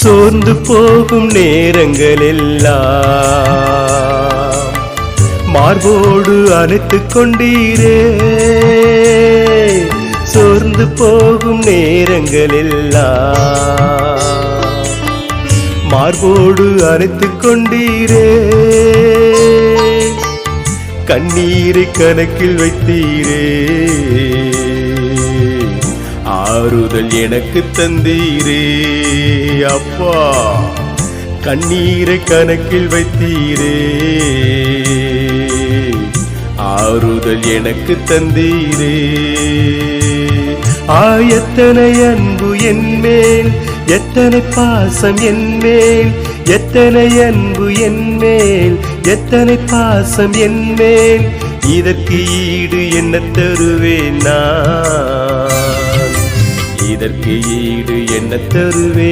சோர்ந்து போகும் நேரங்களெல்லாம் மார்போடு அணைத்துக் கொண்டீரே. சோர்ந்து போகும் நேரங்களெல்லாம் மார்போடு அணைத்துக் கொண்டீரே. கண்ணீரை கணக்கில் வைத்தீரே. ஆறுதல் எனக்கு தந்தீரே. அப்பா கண்ணீரை கணக்கில் வைத்தீரே. ஆறுதல் எனக்கு தந்தீரே. ஆயத்தனை அன்பு என்மேல் எத்தனை பாசம் என்மேல் எத்தனை அன்பு என்மேல் எத்தனை பாசம் என்மேல் இதற்கு ஈடு என்ன தருவேன் நான்? இதற்கு ஈடு என்ன தருவேன்